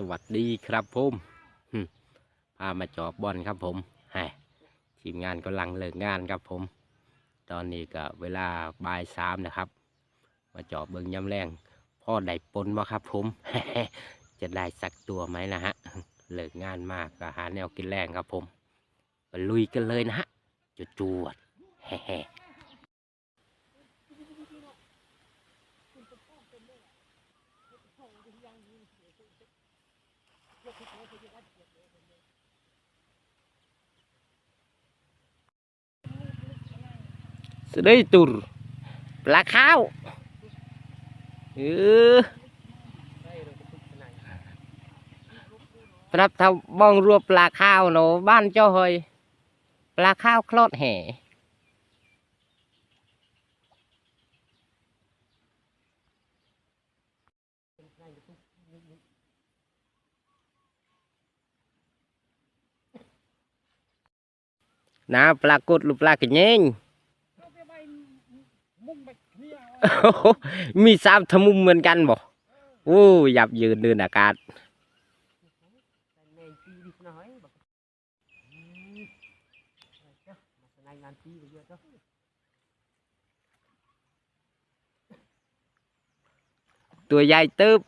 สวัสดีครับผมพามาจอบบอลครับผมฮทีมงานกำลังเลิกงานครับผม ตอนนี้ก็เวลาบ่ายสามนะครับ มาจอบเบิงยำแรงพ่อได้ปนมาครับผม จะได้สักตัวไหมนะฮะ เลิกงานมากก็หาแนวกินแรงครับผมไปลุยกันเลยนะฮะจุดจวดแฮ่ ได้ตุรปลาข้าวเออปรับทำบ้องรัวปลาข้าวเนาะบ้านเจ้าเฮยปลาข้าวคลอดแห่นะปลากดหรือปลากระเยง โอ้โห มีสามทมุมเหมือนกันบ่โอ้ยยับยืนเดินอากาศตัวใหญ่ตึบ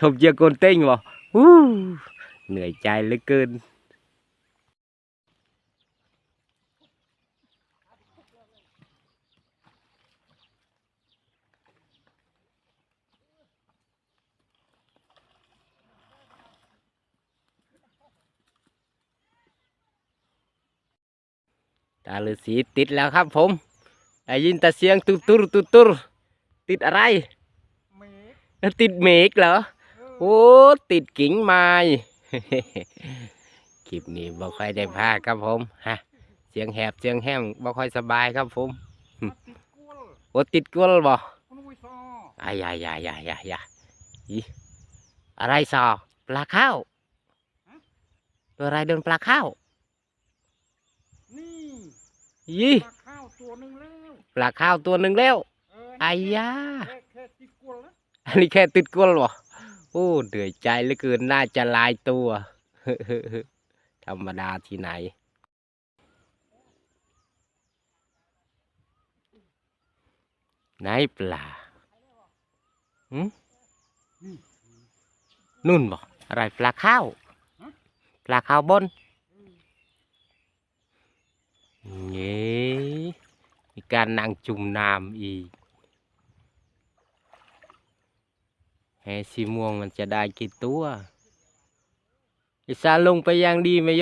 ทบเยอะโกนเต้งบ่ฮู้เหนื่อยใจเหลือเกิน ตาฤาษีติดแล้วครับผมได้ยินแต่เสียงตุตุรตุตุรติดอะไร ติดเมฆเหรอ โอ้ ติดกิ่งไม้คลิปนี้บ่ค่อยได้พาครับผมฮะเสียงแหบเสียงแห้งบ่ค่อยสบายครับผมโอ้ติดกลบ่อายายายายายาอีอะไรซอปลาข้าวตัวอะไรเดินปลาข้าวนี่ ยี่ปลาข้าวตัวหนึ่งแล้วปลาข้าวตัวหนึ่งแล้วเอออายาแค่แค่ติดกวนแล้วอันนี้แค่ติดกลวะโอ้เหนื่อยใจเหลือเกินน่าจะลายตัว ธรรมดาที่ไหน ไหนปลาหืมนุ่นบอกอะไรปลาข้าว ปลาข้าวบนเงี้ มีการนั่งจุ่มน้ำอีกแหสีม่วงมันจะได้กี่ตัวอิสาลงไปอย่างดีไม่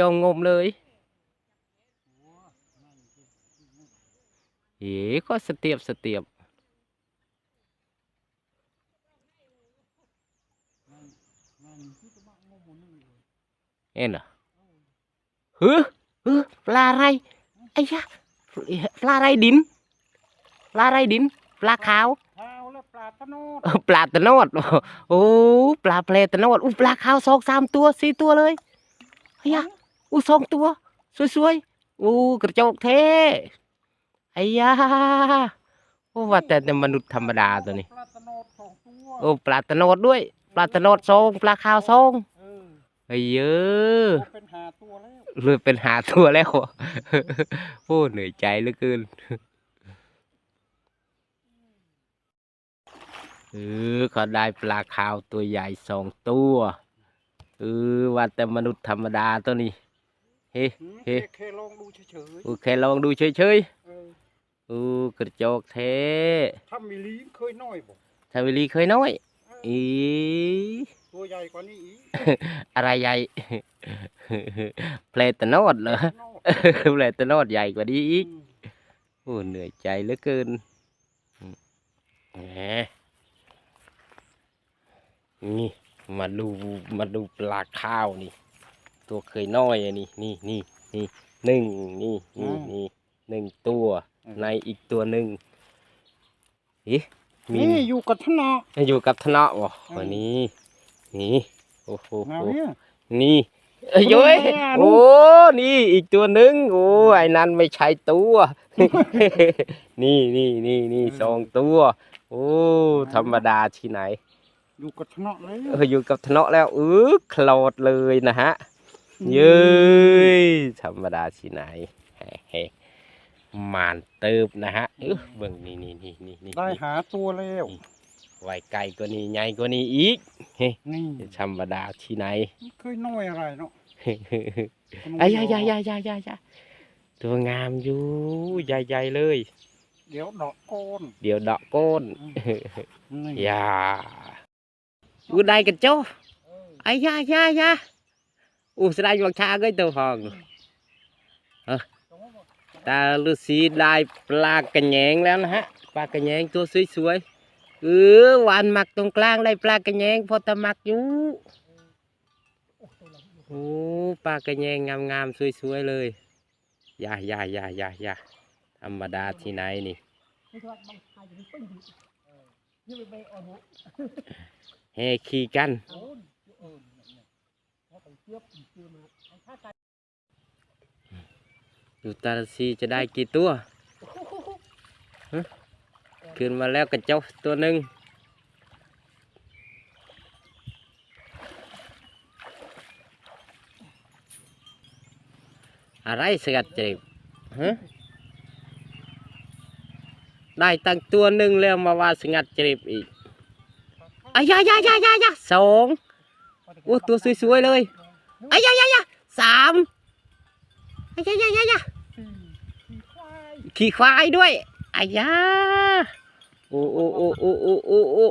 ปลาอะไรไอ้ยะปลาอะไรดินปลาอะไรดิน ปลาขาวข้าวแล้วปลาตะโนดเออปลาตะโนดโอ้ปลาเพลตะโนดอู้ปลาขาวสองสามตัวสี่ตัวเลยเฮียอู้สองตัวสวยๆอู้กระจกเทไอ้ยาโอ้ว่าแต่แต่มนุษย์ธรรมดาตัวนี้ปลาตะโนดสองตัวโอ้ปลาตะโนดด้วย ปลาตะโนดสองปลาขาวสองเออไอ้เยอะตัวเป็นหาตัวแล้วเลยเป็นหาตัวแล้วโอ้เหนื่อยใจเหลือเกิน ออเขาได้ปลาขาวตัวใหญ่สองตัวเออว่าแต่มนุษย์ธรรมดาตัวนี้เฮ้หืมเฮ้แค่แค่ลองดูเฉยโอเคลองดูเฉยๆเออๆอือกระจกเทถ้ามีลีนเคยน้อยบ่ทาวิลีเคยน้อยอีตัวใหญ่กว่านี้อีกอะไรใหญ่เพลตโนดเหรอโนดเพลตโนดใหญ่กว่านี้อีกอืมโอ้เหนื่อยใจเหลือเกินอืมแหม นี่มาดูมาดูปลาข้าวนี่ ตัวเคยน้อยอันนี้นี่นี่นี่หนึ่งนี่นี่นี่หนึ่งตัว ในอีกตัวหนึ่งเอ๊ะมีนี่อยู่กับทนาอยู่กับธนะวะอืมวันนี้นี่โอ้โหแนวเนี้ยนี่เอ้ยโย้ยโอ้นี่อีกตัวหนึ่งโอ้ไอ้นั้นไม่ใช่ตัว นี่นี่นี่นี่สองตัว โอ้ธรรมดาที่ไหน อยู่กับทนอกเลยเอออยู่กับธเนาะแล้วเออโคลอดเลยนะฮะเย้ยธรรมดาที่ไหนเฮ้เฮ้มานเติบนะฮะเออเบิ่งนี่นี่นี่นี่นี่ได้หาตัวแล้วไวไกลกว่านี้ใหญ่กว่านี้อีกนี่ธรรมดาที่ไหนไม่เคยน้อยอะไรเนาะไอ้ยายายายายายาตัวงามอยู่ใหญ่ๆเลย เดี๋ยวดอกโกนเดี๋ยวดอกโก้นนี่อย่า อูได้กันเจ้ไอ้ยายายาอู้สไลด์วังชาก็ตัวหองเออตาฤาษีได้ปลากระแยงแล้วนะฮะปลากระแยงตัวสวยๆเออหวานหมักตรงกลางได้ปลากระแยงพอตะหมักอยู่โอ้ปลากระแยงงามๆสวยๆเลยยายายายายาธรรมดาที่ไหนนี่ แห่ขี่กันอยู่ตาซีจะได้กี่ตัวฮะขึ้นมาแล้วกระเจ้าตัวหนึ่งอะไรสกัดเจ็บฮะได้ตั้งตัวหนึ่งแล้วมาว่าสงัดเจ็บอีก อายายายายายาสองโอ้ตัวสวยๆเลยอายายายาสามอายายายายาขี่ควายด้วยอายาโอ้โอ้โอ้โอ้โอ้โอ้โอ้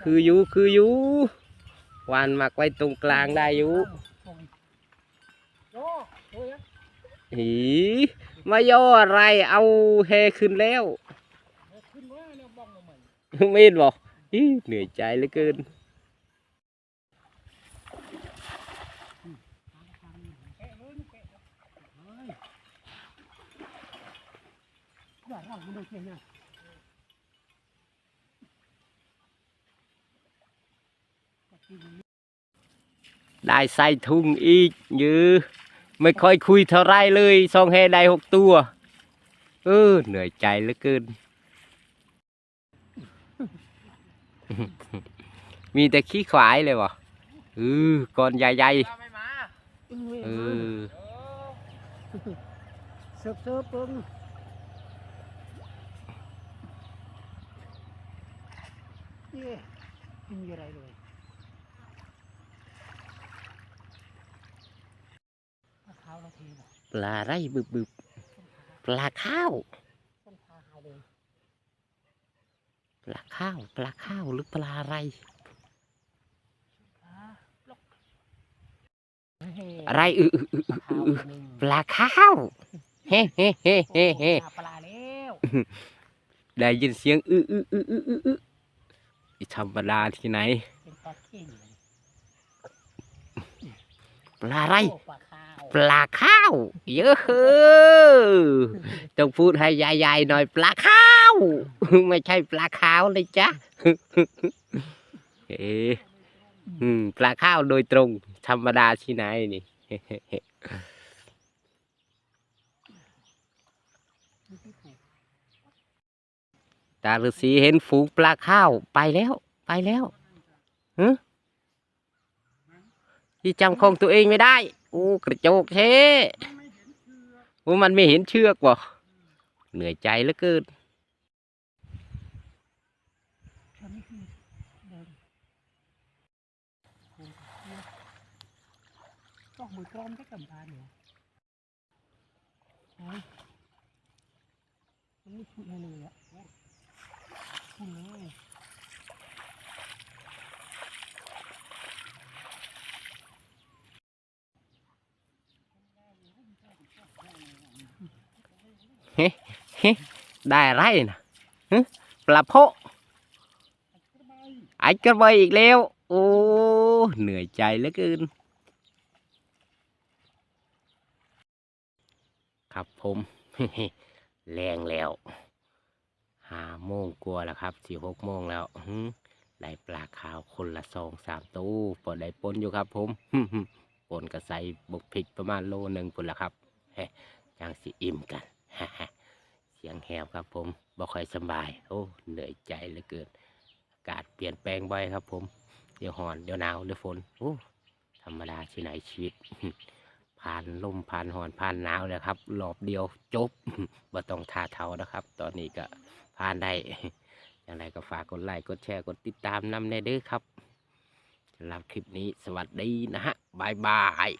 คืออยู่คืออยู่วานหมักไว้ตรงกลางได้อยู่หีมาย่ออะไรเอาแฮขึ้นแล้วไม่เห็นบอก เหนื่อยใจเหลือเกินได้ใส่ทุ่งอีกยือไม่ค่อยคุยเท่าไรเลยซองแฮได้หกตัวเออเหนื่อยใจเหลือเกิน มีแต่ขี้ขวายเลยวะเออก้อนใหญ่ๆเออเสิร์ฟเสิร์ฟเปิ้งเย้ไม่มีอะไรเลยมะพร้าวเราเทบอกปลาไรบึบบึบปลาข้าว ต้นพาหายเลย ปลาข้าวปลาข้าวหรือปลาอะไรอะไรเออเออเออเออเออปลาข้าวเฮ้เฮ้เฮ้เฮ้เฮ้ปลาแล้วได้ยินเสียงอื้ออื้ออื้ออื้ออื้ออื้ออีธรรมดาที่ไหนเป็นปลาเข่งปลาอะไรโอ้ ปลาข้าว เยอะเฮ้อต้องพูดให้ยายๆหน่อยปลาข้าว ไม่ใช่ปลาขาวเลยจ้ะเออปลาข้าวโดยตรง ธรรมดาที่ไหนนี่ตาฤาษีเห็นฝูงปลาข้าวไปแล้ว ไปแล้วฮะที่จำของตัวเองไม่ได้ อ้กระโจกเช่โอ้มันไม่เห็นเชือกว่ะเหนื่อยใจเหลือเกินต้องมือกล้อมได้กำพานเหรอฮะมันไม่ชุดให้เลยอะชุดเลย ได้อะไรนะปลาโพไอ้กระเบยอีกแล้ว โอ้ เหนื่อยใจเหลือเกิน ครับผมแรงแล้วห้าโมงกลัวแล้วครับสี่หกโมงแล้วได้ปลาขาวคนละสองสามตู้พอได้ปนอยู่ครับผมปนกระใสบกพริกประมาณโลหนึ่งพุ่นละครับเฮ้จังสิอิ่มกัน เสียงแหบครับผมบ่ค่อยสบาย โอ้ เหนื่อยใจเหลือเกิน อากาศเปลี่ยนแปลงบ่อยครับผม เดี๋ยวหอน เดี๋ยวหนาว เดี๋ยวฝน โอ้ ธรรมดาที่ไหนชีวิต ผ่านลมผ่านหอนผ่านหนาวแล้วครับรอบเดียวจบบ่ต้องทาเทานะครับ ตอนนี้ก็ผ่านได้ อย่างไรก็ฝากกดไลค์ กดแชร์ กดติดตามนำในเด้อครับสำหรับคลิปนี้สวัสดีนะฮะบายบาย